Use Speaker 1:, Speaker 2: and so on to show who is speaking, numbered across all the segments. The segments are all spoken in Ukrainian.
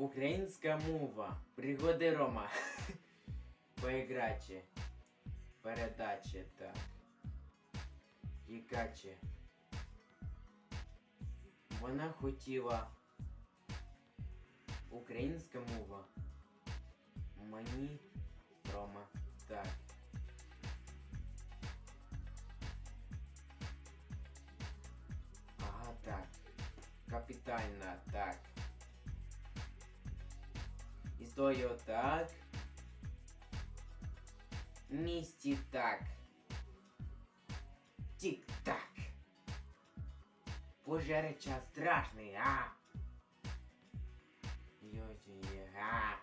Speaker 1: Українська мова. Пригоди Рома. Поіграчі. Передачі, так. Тікачі. Вона хотіла. Українська мова. Мені Рома. Так. Ага, так. Капітальна, так. Історію так. Місті так. Тік-так. Пожарича страшний, а. Йоті, а.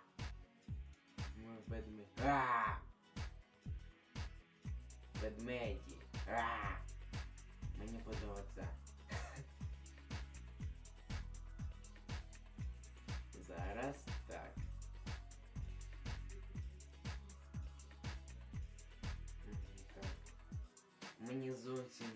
Speaker 1: Ми ведмеді. А. Ведмеді. А. Мені подобається. Мгм, так. Мені зовсім